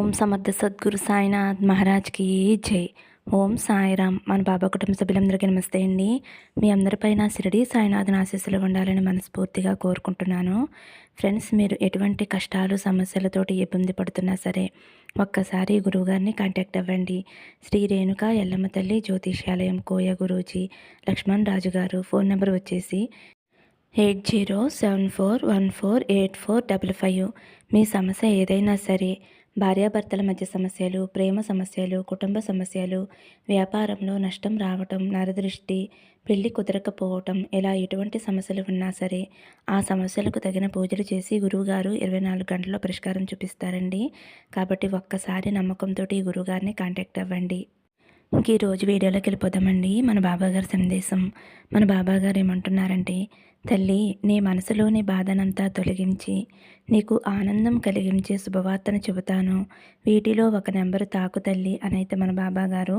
ఓం సమర్థ సద్గురు సాయినాథ్ మహారాజ్కి జై. ఓం సాయిరామ్. మన బాబా కుటుంబ సభ్యులందరికీ నమస్తే అండి. మీ అందరిపైన షిరిడి సాయినాథన్ ఆశీస్సులు ఉండాలని మనస్ఫూర్తిగా కోరుకుంటున్నాను. ఫ్రెండ్స్ మీరు ఎటువంటి కష్టాలు సమస్యలతోటి ఇబ్బంది పడుతున్నా సరే ఒక్కసారి గురువుగారిని కాంటాక్ట్ అవ్వండి. శ్రీ రేణుక ఎల్లమ్మ తల్లి జ్యోతిష్యాలయం కోయ గురూజీ లక్ష్మణ్ రాజు గారు ఫోన్ నెంబర్ వచ్చేసి eight zero seven four one four eight four double five. మీ సమస్య ఏదైనా సరే భార్యాభర్తల మధ్య సమస్యలు ప్రేమ సమస్యలు కుటుంబ సమస్యలు వ్యాపారంలో నష్టం రావటం నరదృష్టి పెళ్ళి కుదరకపోవటం ఇలా ఎటువంటి సమస్యలు ఉన్నా సరే ఆ సమస్యలకు తగిన పూజలు చేసి గురువుగారు ఇరవై నాలుగు గంటల్లో పరిష్కారం చూపిస్తారండి. కాబట్టి ఒక్కసారి నమ్మకంతో ఈ గురువుగారిని కాంటాక్ట్ అవ్వండి. ఇంక ఈరోజు వీడియోలోకి వెళ్ళిపోదామండి. మన బాబాగారి సందేశం. మన బాబాగారు ఏమంటున్నారంటే తల్లి నీ మనసులోని బాధనంతా తొలగించి నీకు ఆనందం కలిగించే శుభవార్తను చెబుతాను. వీటిలో ఒక నెంబరు తాకు తల్లి అనైతే మన బాబాగారు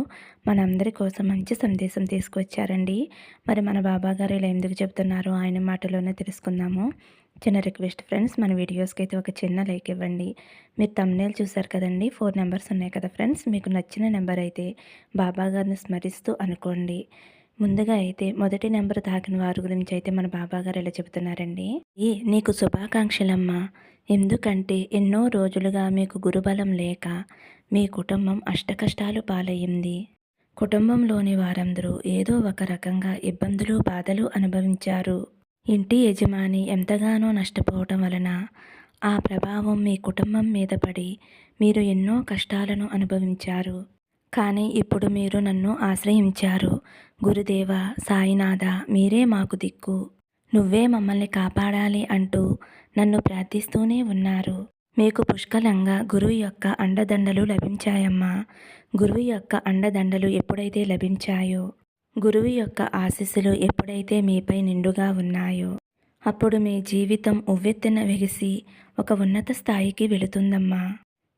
మనందరి కోసం మంచి సందేశం తీసుకొచ్చారండి. మరి మన బాబాగారు ఇలా ఎందుకు చెబుతున్నారో? ఆయన మాటలోనే తెలుసుకుందాము. చిన్న రిక్వెస్ట్ ఫ్రెండ్స్ మన వీడియోస్కి అయితే ఒక చిన్న లైక్ ఇవ్వండి. మీరు తమ్నేల్ చూసారు కదండి ఫోర్ నెంబర్స్ ఉన్నాయి కదా ఫ్రెండ్స్ మీకు నచ్చిన నెంబర్ అయితే బాబా గారిని స్మరిస్తూ అనుకోండి. ముందుగా అయితే మొదటి నెంబర్ తాకిన వారి గురించి అయితే మన బాబా గారు ఎలా చెబుతున్నారండి? ఈ నీకు శుభాకాంక్షలమ్మా. ఎందుకంటే ఎన్నో రోజులుగా మీకు గురుబలం లేక మీ కుటుంబం అష్టకష్టాలు పాలయ్యింది. కుటుంబంలోని వారందరూ ఏదో ఒక రకంగా ఇబ్బందులు బాధలు అనుభవించారు. ఇంటి యజమాని ఎంతగానో నష్టపోవటం వలన ఆ ప్రభావం మీ కుటుంబం మీద పడి మీరు ఎన్నో కష్టాలను అనుభవించారు. కానీ ఇప్పుడు మీరు నన్ను ఆశ్రయించారు. గురుదేవ సాయినాథ మీరే మాకు దిక్కు. నువ్వే మమ్మల్ని కాపాడాలి అంటూ నన్ను ప్రార్థిస్తూనే ఉన్నారు. మీకు పుష్కలంగా గురువు యొక్క అండదండలు లభించాయమ్మా. గురువు యొక్క అండదండలు ఎప్పుడైతే లభించాయో గురువు యొక్క ఆశీస్సులు ఎప్పుడైతే మీపై నిండుగా ఉన్నాయో అప్పుడు మీ జీవితం ఉవ్వెత్తున వెగిసి ఒక ఉన్నత స్థాయికి వెళుతుందమ్మా.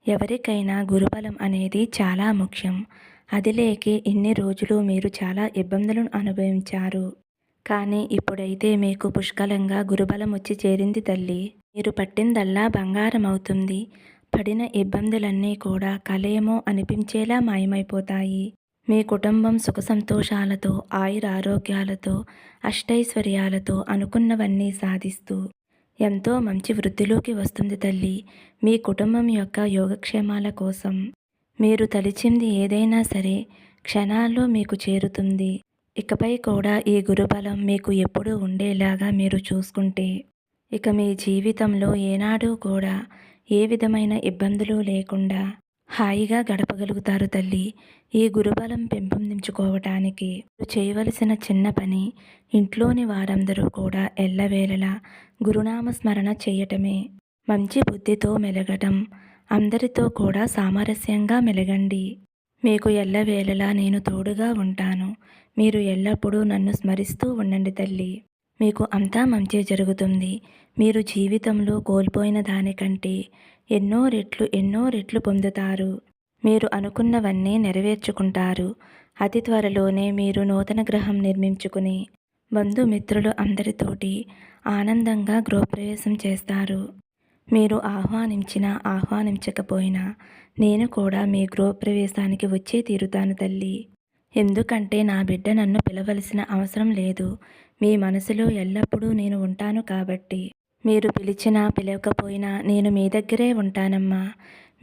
ఎవరికైనా గురుబలం అనేది చాలా ముఖ్యం. అది లేకే ఇన్ని రోజులు మీరు చాలా ఇబ్బందులను అనుభవించారు. కానీ ఇప్పుడైతే మీకు పుష్కలంగా గురుబలం వచ్చి చేరింది తల్లి. మీరు పట్టిందల్లా బంగారం అవుతుంది పడిన ఇబ్బందులన్నీ కూడా కలేమో అనిపించేలా మాయమైపోతాయి. మీ కుటుంబం సుఖ సంతోషాలతో ఆయుర ఆరోగ్యాలతో అష్టైశ్వర్యాలతో అనుకున్నవన్నీ సాధిస్తూ ఎంతో మంచి వృద్ధిలోకి వస్తుంది తల్లి. మీ కుటుంబం యొక్క యోగక్షేమాల కోసం మీరు తలిచింది ఏదైనా సరే క్షణాల్లో మీకు చేరుతుంది. ఇకపై కూడా ఈ గురుబలం మీకు ఎప్పుడూ ఉండేలాగా మీరు చూసుకుంటే ఇక మీ జీవితంలో ఏనాడు కూడా ఏ విధమైన ఇబ్బందులు లేకుండా హాయిగా గడపగలుగుతారు తల్లి. ఈ గురుబలం పెంపొందించుకోవటానికి చేయవలసిన చిన్న పని ఇంట్లోని వారందరూ కూడా ఎల్లవేళలా గురునామ స్మరణ చేయటమే. మంచి బుద్ధితో మెలగటం అందరితో కూడా సామరస్యంగా మెలగండి. మీకు ఎల్లవేళలా నేను తోడుగా ఉంటాను. మీరు ఎల్లప్పుడూ నన్ను స్మరిస్తూ ఉండండి తల్లి. మీకు అంతా మంచి జరుగుతుంది. మీరు జీవితంలో కోల్పోయిన దానికంటే ఎన్నో రెట్లు ఎన్నో రెట్లు పొందుతారు. మీరు అనుకున్నవన్నీ నెరవేర్చుకుంటారు. అతి త్వరలోనే మీరు నూతన గ్రహం నిర్మించుకుని బంధుమిత్రులు అందరితోటి ఆనందంగా గృహప్రవేశం చేస్తారు. మీరు ఆహ్వానించినా ఆహ్వానించకపోయినా నేను కూడా మీ గృహప్రవేశానికి వచ్చే తీరుతాను తల్లి. ఎందుకంటే నా బిడ్డ నన్ను పిలవలసిన అవసరం లేదు. మీ మనసులో ఎల్లప్పుడూ నేను ఉంటాను కాబట్టి. మీరు పిలిచినా పిలవకపోయినా నేను మీ దగ్గరే ఉంటానమ్మా.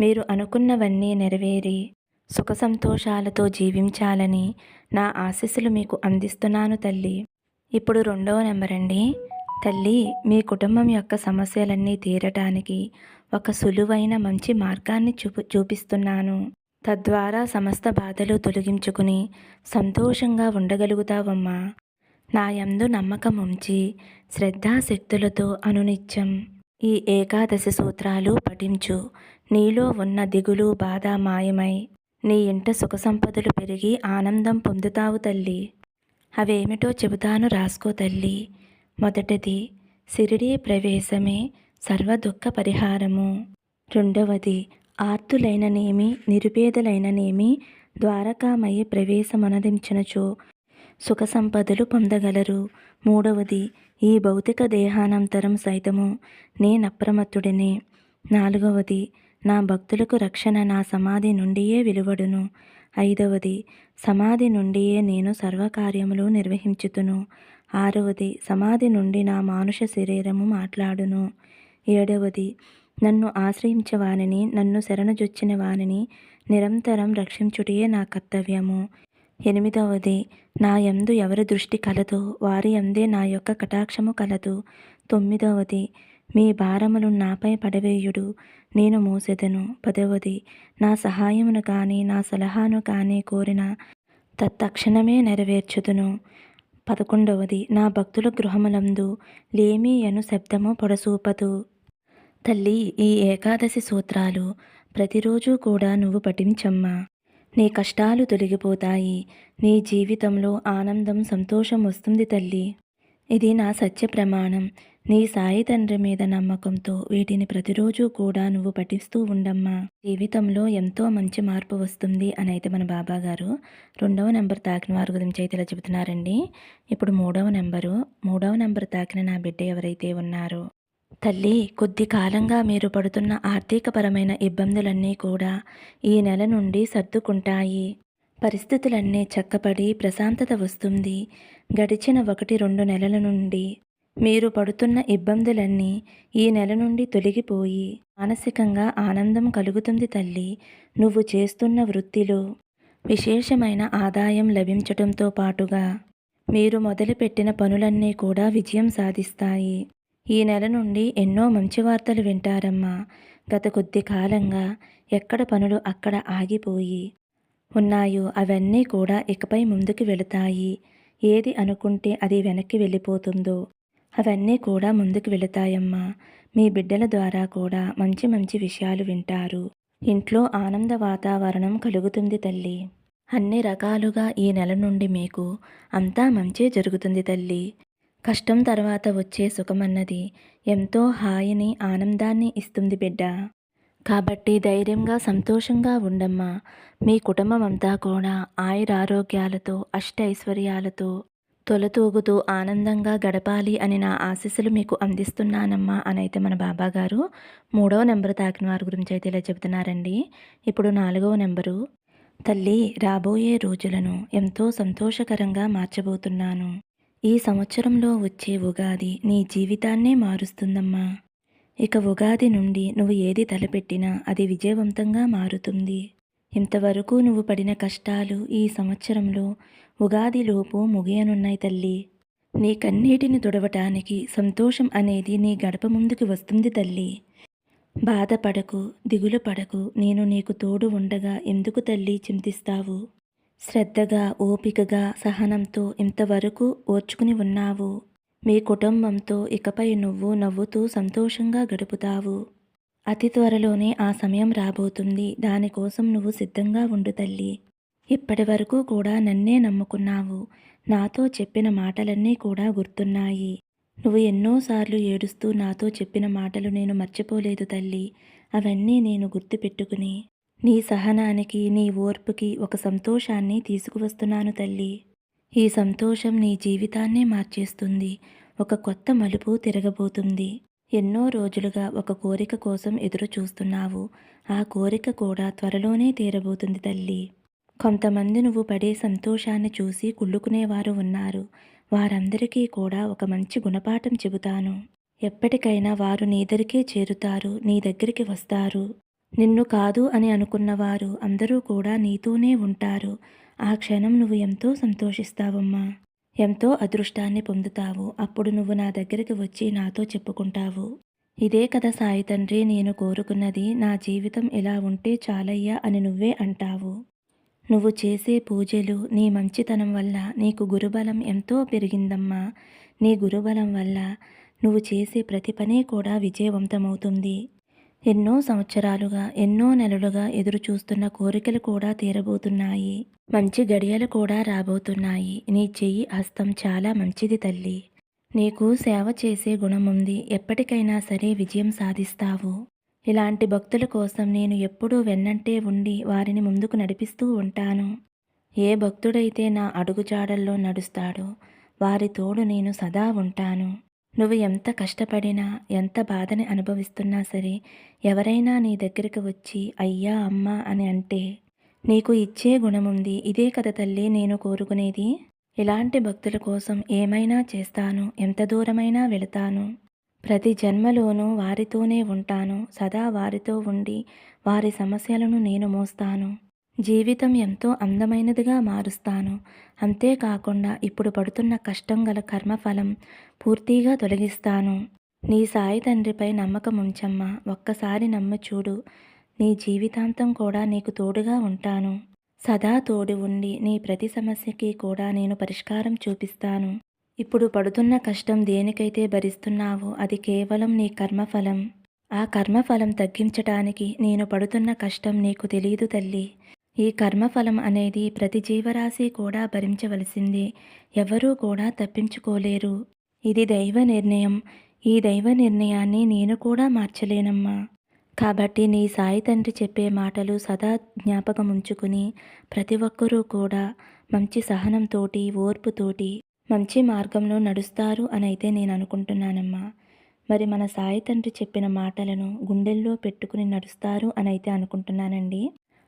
మీరు అనుకున్నవన్నీ నెరవేరి సుఖ సంతోషాలతో జీవించాలని నా ఆశీస్సులు మీకు అందిస్తున్నాను తల్లి. ఇప్పుడు రెండవ నెంబర్ అండి తల్లి మీ కుటుంబం యొక్క సమస్యలన్నీ తీరటానికి ఒక సులువైన మంచి మార్గాన్ని చూపు చూపిస్తున్నాను. తద్వారా సమస్త బాధలు తొలగించుకుని సంతోషంగా ఉండగలుగుతావమ్మా. నా యందు నమ్మకం ఉంచి శ్రద్ధాశక్తులతో అనునిత్యం. ఈ ఏకాదశి సూత్రాలు పఠించు. నీలో ఉన్న దిగులు బాధ మాయమై నీ ఇంట సుఖ సంపదలు పెరిగి ఆనందం పొందుతావు తల్లి. అవేమిటో చెబుతాను రాసుకో తల్లి. మొదటిది సిరిడీ ప్రవేశమే సర్వ దుఃఖ పరిహారము. రెండవది ఆర్తులైననేమి నిరుపేదలైననేమి ద్వారకామయ్య ప్రవేశమనదించినచో సుఖ సంపదలు పొందగలరు. మూడవది ఈ భౌతిక దేహానంతరం సైతము నేనప్రమత్తుడిని. నాలుగవది నా భక్తులకు రక్షణ నా సమాధి నుండియే విలువడును. ఐదవది సమాధి నుండియే నేను సర్వకార్యములు నిర్వహించుతును. ఆరవది సమాధి నుండి నా మానుష శరీరము మాట్లాడును. ఏడవది నన్ను ఆశ్రయించే వానిని నన్ను శరణజొచ్చిన వానిని నిరంతరం రక్షించుటయే నా కర్తవ్యము. ఎనిమిదవది నా యందు ఎవరి దృష్టి కలదు వారి యందే నా యొక్క కటాక్షము కలదు. తొమ్మిదవది మీ భారములు నాపై పడవేయుడు నేను మోసెదను. పదవది నా సహాయమును కానీ నా సలహాను కానీ కోరిన తత్క్షణమే నెరవేర్చుదును. పదకొండవది నా భక్తుల గృహములందు లేమి అను శబ్దము పొడసూపదు. తల్లి ఈ ఏకాదశి సూత్రాలు ప్రతిరోజు కూడా నువ్వు పఠించమ్మా. నీ కష్టాలు తొలగిపోతాయి. నీ జీవితంలో ఆనందం సంతోషం వస్తుంది తల్లి. ఇది నా సత్య ప్రమాణం. నీ సాయి తండ్రి మీద నమ్మకంతో వీటిని ప్రతిరోజు కూడా నువ్వు పఠిస్తూ ఉండమ్మా. జీవితంలో ఎంతో మంచి మార్పు వస్తుంది అని అయితే మన బాబా గారు రెండవ నెంబర్ తాకిన వారి గురించి అయితే ఇలా చెబుతున్నారండి. ఇప్పుడు మూడవ నెంబరు. మూడవ నెంబర్ తాకిన నా బిడ్డ ఎవరైతే ఉన్నారో తల్లి కొద్ది కాలంగా మీరు పడుతున్న ఆర్థికపరమైన ఇబ్బందులన్నీ కూడా ఈ నెల నుండి సర్దుకుంటాయి. పరిస్థితులన్నీ చక్కపడి ప్రశాంతత వస్తుంది. గడిచిన ఒకటి రెండు నెలల నుండి మీరు పడుతున్న ఇబ్బందులన్నీ ఈ నెల నుండి తొలగిపోయి మానసికంగా ఆనందం కలుగుతుంది తల్లి. నువ్వు చేస్తున్న వృత్తిలో విశేషమైన ఆదాయం లభించటంతో పాటుగా మీరు మొదలుపెట్టిన పనులన్నీ కూడా విజయం సాధిస్తాయి. ఈ నెల నుండి ఎన్నో మంచి వార్తలు వింటారమ్మా. గత కొద్ది కాలంగా ఎక్కడ పనులు అక్కడ ఆగిపోయి ఉన్నాయో అవన్నీ కూడా ఇకపై ముందుకు వెళతాయి. ఏది అనుకుంటే అది వెనక్కి వెళ్ళిపోతుందో అవన్నీ కూడా ముందుకు వెళతాయమ్మా. మీ బిడ్డల ద్వారా కూడా మంచి మంచి విషయాలు వింటారు. ఇంట్లో ఆనంద వాతావరణం కలుగుతుంది తల్లి. అన్ని రకాలుగా ఈ నెల నుండి మీకు అంతా మంచి జరుగుతుంది తల్లి. కష్టం తర్వాత వచ్చే సుఖమన్నది. ఎంతో హాయిని ఆనందాన్ని ఇస్తుంది బిడ్డ. కాబట్టి ధైర్యంగా సంతోషంగా ఉండమ్మా. మీ కుటుంబం అంతా కూడా ఆయురారోగ్యాలతో అష్టైశ్వర్యాలతో తొలతూగుతూ ఆనందంగా గడపాలి అని నా ఆశీస్సులు మీకు అందిస్తున్నానమ్మా అనైతే మన బాబాగారు మూడవ నెంబర్ తాకిన వారి గురించి అయితే ఇలా చెబుతున్నారండి. ఇప్పుడు నాలుగవ నెంబరు. తల్లి రాబోయే రోజులను ఎంతో సంతోషకరంగా మార్చబోతున్నాను. ఈ సంవత్సరంలో వచ్చే ఉగాది నీ జీవితాన్నే మారుస్తుందమ్మా. ఇక ఉగాది నుండి నువ్వు ఏది తలపెట్టినా అది విజయవంతంగా మారుతుంది. ఇంతవరకు నువ్వు పడిన కష్టాలు ఈ సంవత్సరంలో ఉగాదిలోపు ముగియనున్నాయి తల్లి. నీ కన్నీటిని తుడవటానికి సంతోషం అనేది నీ గడప ముందుకు వస్తుంది తల్లి. బాధపడకు దిగులు పడకు నేను నీకు తోడు ఉండగా ఎందుకు తల్లి చింతిస్తావు? శ్రద్ధగా ఓపికగా సహనంతో ఇంతవరకు ఓర్చుకుని ఉన్నావు. మీ కుటుంబంతో ఇకపై నువ్వు నవ్వుతూ సంతోషంగా గడుపుతావు. అతి త్వరలోనే ఆ సమయం రాబోతుంది. దానికోసం నువ్వు సిద్ధంగా ఉండు తల్లి. ఇప్పటి వరకు కూడా నన్నే నమ్ముకున్నావు. నాతో చెప్పిన మాటలన్నీ కూడా గుర్తున్నాయి. నువ్వు ఎన్నోసార్లు ఏడుస్తూ నాతో చెప్పిన మాటలు నేను మర్చిపోలేదు తల్లి. అవన్నీ నేను గుర్తుపెట్టుకుని నీ సహనానికి నీ ఓర్పుకి ఒక సంతోషాన్ని తీసుకువస్తున్నాను తల్లి. ఈ సంతోషం నీ జీవితాన్నే మార్చేస్తుంది. ఒక కొత్త మలుపు తిరగబోతుంది. ఎన్నో రోజులుగా ఒక కోరిక కోసం ఎదురు చూస్తున్నావు ఆ కోరిక కూడా త్వరలోనే తీరబోతుంది తల్లి. కొంతమంది నువ్వు పడే సంతోషాన్ని చూసి కుళ్ళుకునేవారు ఉన్నారు. వారందరికీ కూడా ఒక మంచి గుణపాఠం చెబుతాను. ఎప్పటికైనా వారు నీ దగ్గరికే చేరుతారు నీ దగ్గరికి వస్తారు. నిన్ను కాదు అని అనుకున్నవారు అందరూ కూడా నీతోనే ఉంటారు. ఆ క్షణం నువ్వు ఎంతో సంతోషిస్తావమ్మా. ఎంతో అదృష్టాన్ని పొందుతావు. అప్పుడు నువ్వు నా దగ్గరికి వచ్చి నాతో చెప్పుకుంటావు. ఇదే కదా సాయి తండ్రి నేను కోరుకున్నది నా జీవితం ఇలా ఉంటే చాలయ్యా అని నువ్వే అంటావు. నువ్వు చేసే పూజలు నీ మంచితనం వల్ల నీకు గురుబలం ఎంతో పెరిగిందమ్మా. నీ గురుబలం వల్ల నువ్వు చేసే ప్రతి పని కూడా విజయవంతమవుతుంది. ఎన్నో సంవత్సరాలుగా ఎన్నో నెలలుగా ఎదురు చూస్తున్న కోరికలు కూడా తీరబోతున్నాయి. మంచి గడియలు కూడా రాబోతున్నాయి. నీ చెయ్యి హస్తం చాలా మంచిది తల్లి. నీకు సేవ చేసే గుణం ఉంది ఎప్పటికైనా సరే విజయం సాధిస్తావు. ఇలాంటి భక్తుల కోసం నేను ఎప్పుడూ వెన్నంటే ఉండి వారిని ముందుకు నడిపిస్తూ ఉంటాను. ఏ భక్తుడైతే నా అడుగుజాడల్లో నడుస్తాడో వారి తోడు నేను సదా ఉంటాను. నువ్వు ఎంత కష్టపడినా ఎంత బాధని అనుభవిస్తున్నా సరే ఎవరైనా నీ దగ్గరికి వచ్చి అయ్యా అమ్మ అని అంటే నీకు ఇచ్చే గుణముంది. ఇదే కదా తల్లి నేను కోరుకునేది. ఇలాంటి భక్తుల కోసం ఏమైనా చేస్తాను. ఎంత దూరమైనా వెళతాను. ప్రతి జన్మలోనూ వారితోనే ఉంటాను. సదా వారితో ఉండి వారి సమస్యలను నేను మోస్తాను. జీవితం ఎంతో అందమైనదిగా మారుస్తాను. అంతేకాకుండా ఇప్పుడు పడుతున్న కష్టం గల కర్మఫలం పూర్తిగా తొలగిస్తాను. నీ సాయి తండ్రిపై నమ్మకం ఉంచమ్మా. ఒక్కసారి నమ్మ చూడు. నీ జీవితాంతం కూడా నీకు తోడుగా ఉంటాను. సదా తోడు ఉండి నీ ప్రతి సమస్యకి కూడా నేను పరిష్కారం చూపిస్తాను. ఇప్పుడు పడుతున్న కష్టం దేనికైతే భరిస్తున్నావో అది కేవలం నీ కర్మఫలం. ఆ కర్మఫలం తగ్గించటానికి నేను పడుతున్న కష్టం నీకు తెలియదు తల్లి. ఈ కర్మఫలం అనేది ప్రతి జీవరాశి కూడా భరించవలసిందే. ఎవరూ కూడా తప్పించుకోలేరు. ఇది దైవ నిర్ణయం. ఈ దైవ నిర్ణయాన్ని నేను కూడా మార్చలేనమ్మా. కాబట్టి నీ సాయి తండ్రి చెప్పే మాటలు సదా జ్ఞాపకం ఉంచుకుని ప్రతి ఒక్కరూ కూడా మంచి సహనంతోటి ఓర్పుతోటి మంచి మార్గంలో నడుస్తారు అని అయితే నేను అనుకుంటున్నానమ్మా. మరి మన సాయి తండ్రి చెప్పిన మాటలను గుండెల్లో పెట్టుకుని నడుస్తారు అని అయితే అనుకుంటున్నానండి.